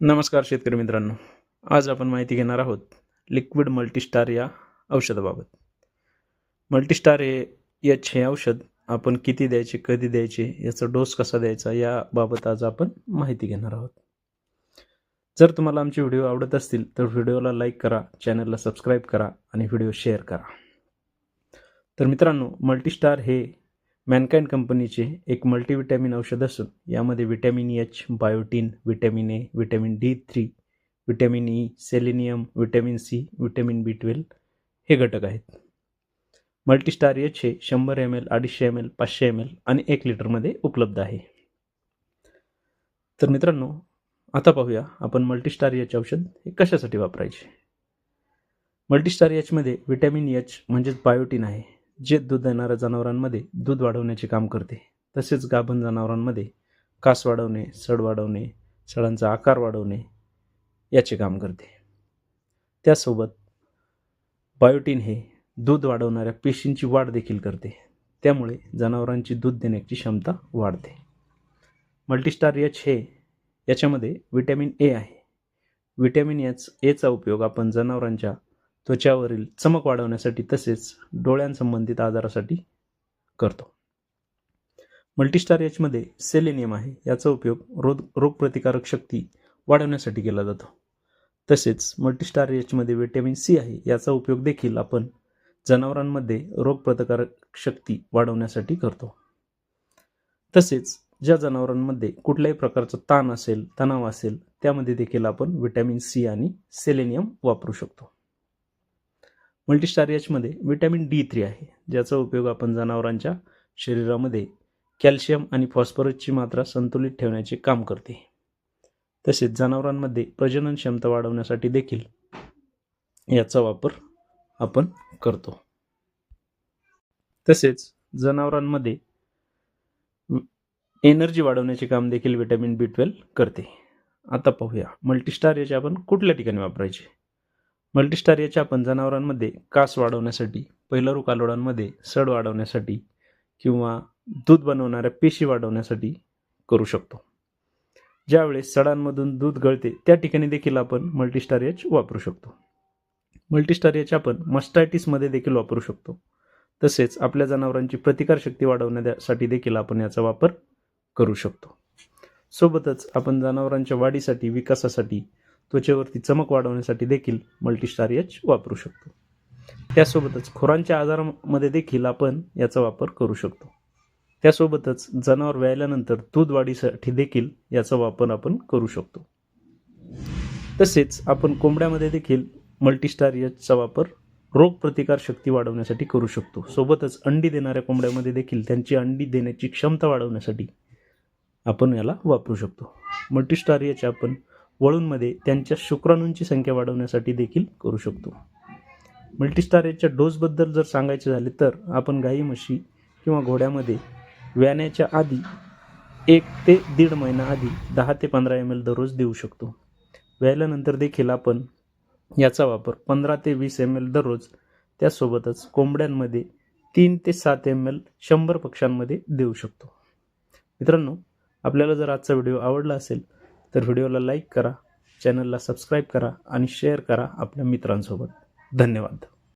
नमस्कार शेतकरी मित्रांनो. आज आपण माहिती घेणार आहोत लिक्विड मल्टीस्टार या औषधाबाबत. मल्टीस्टार हे एच हे औषध आपण किती द्यायचे कधी द्यायचे याचा डोस कसा द्यायचा याबाबत आज आपण माहिती घेणार आहोत. जर तुम्हाला आमचे व्हिडिओ आवडत असतील तर व्हिडिओला लाईक करा चॅनलला सबस्क्राईब करा आणि व्हिडिओ शेअर करा. तर मित्रांनो मल्टीस्टार हे मॅनकाइंड कंपनीचे एक मल्टीविटॅमिन औषध असून यामध्ये vitamin H biotin vitamin A vitamin D three vitamin E selenium vitamin C vitamin B twelve हे घटक आहेत. मल्टीस्टार एच हे शंभर एम एल अडीचशे एम एल पाचशे एम एल आणि एक लिटरमध्ये उपलब्ध आहे. तर मित्रांनो आता पाहूया आपण मल्टीस्टार एच औषध हे कशासाठी वापरायचे? मल्टीस्टार एचमध्ये व्हिटॅमिन एच म्हणजेच बायोटीन आहे. जे दूध देणाऱ्या जनावरांमध्ये दूध वाढवण्याचे काम करते तसेच गाभण जनावरांमध्ये कास वाढवणे सड वाढवणे सडांचा आकार वाढवणे याचे काम करते. त्यासोबत बायोटीन हे दूध वाढवणाऱ्या पेशींची वाढ देखील करते त्यामुळे जनावरांची दूध देण्याची क्षमता वाढते. मल्टीस्टार एच हे याच्यामध्ये विटॅमिन ए आहे. विटॅमिन एच एचा उपयोग आपण जनावरांच्या त्वचावरील चमक वाढवण्यासाठी तसेच डोळ्यांसंबंधित आजारासाठी करतो. मल्टीस्टार याचमध्ये सेलेनियम आहे. याचा उपयोग रोग रोगप्रतिकारक शक्ती वाढवण्यासाठी केला जातो. तसेच मल्टीस्टार याचमध्ये विटॅमिन सी आहे. याचा उपयोग देखील आपण जनावरांमध्ये रोगप्रतिकारक शक्ती वाढवण्यासाठी करतो. तसेच ज्या जनावरांमध्ये कुठल्याही प्रकारचा ताण असेल तणाव असेल त्यामध्ये देखील आपण व्हिटॅमिन सी आणि सेलेनियम वापरू शकतो. मल्टीस्टार याचमध्ये विटॅमिन डी थ्री आहे ज्याचा उपयोग आपण जनावरांच्या शरीरामध्ये कॅल्शियम आणि फॉस्फरसची मात्रा संतुलित ठेवण्याचे काम करते. तसेच जनावरांमध्ये प्रजनन क्षमता वाढवण्यासाठी देखील याचा वापर आपण करतो. तसेच जनावरांमध्ये एनर्जी वाढवण्याचे काम देखील विटॅमिन बी ट्वेल्व करते. आता पाहूया मल्टीस्टार याचे आपण कुठल्या ठिकाणी वापरायचे? मल्टीस्टारियाच्या आपण जनावरांमध्ये कास वाढवण्यासाठी पहिलरू कालोडांमध्ये सड वाढवण्यासाठी किंवा दूध बनवणाऱ्या पेशी वाढवण्यासाठी करू शकतो. ज्यावेळेस सडांमधून दूध गळते त्या ठिकाणी देखील आपण मल्टीस्टारियाच वापरू शकतो. मल्टीस्टारियाच आपण मस्टायटिसमध्ये देखील वापरू शकतो. तसेच आपल्या जनावरांची प्रतिकारशक्ती वाढवण्यासाठी देखील आपण याचा वापर करू शकतो. सोबतच आपण जनावरांच्या वाढीसाठी विकासासाठी त्वचेवरती चमक वाढवण्यासाठी देखील मल्टीस्टार एच वापरू शकतो. त्यासोबतच खुरांच्या आजारामध्ये देखील आपण याचा वापर करू शकतो. त्यासोबतच जनावर व्यायल्यानंतर दूध वाढीसाठी देखील याचा वापर आपण करू शकतो. तसेच आपण कोंबड्यामध्ये देखील मल्टीस्टार एचचा वापर रोगप्रतिकार शक्ती वाढवण्यासाठी करू शकतो. सोबतच अंडी देणाऱ्या कोंबड्यामध्ये देखील त्यांची अंडी देण्याची क्षमता वाढवण्यासाठी आपण याला वापरू शकतो. मल्टीस्टार एच आपण वळूंमध्ये त्यांच्या शुक्राणूंची संख्या वाढवण्यासाठी देखील करू शकतो. मल्टीस्टार याच्या डोसबद्दल जर सांगायचे झाले तर आपण गाई म्हशी किंवा घोड्यामध्ये व्याण्याच्या आधी एक ते दीड महिना आधी दहा ते पंधरा एम एल दररोज देऊ शकतो. व्यायल्यानंतर देखील आपण याचा वापर पंधरा ते वीस एम एल दररोज त्यासोबतच कोंबड्यांमध्ये तीन ते सात एम एल शंभर पक्ष्यांमध्ये देऊ शकतो. मित्रांनो आपल्याला जर आजचा व्हिडिओ आवडला असेल तर व्हिडिओला लाईक करा चॅनलला सबस्क्राईब करा आणि शेअर करा आपल्या मित्रांसोबत. धन्यवाद.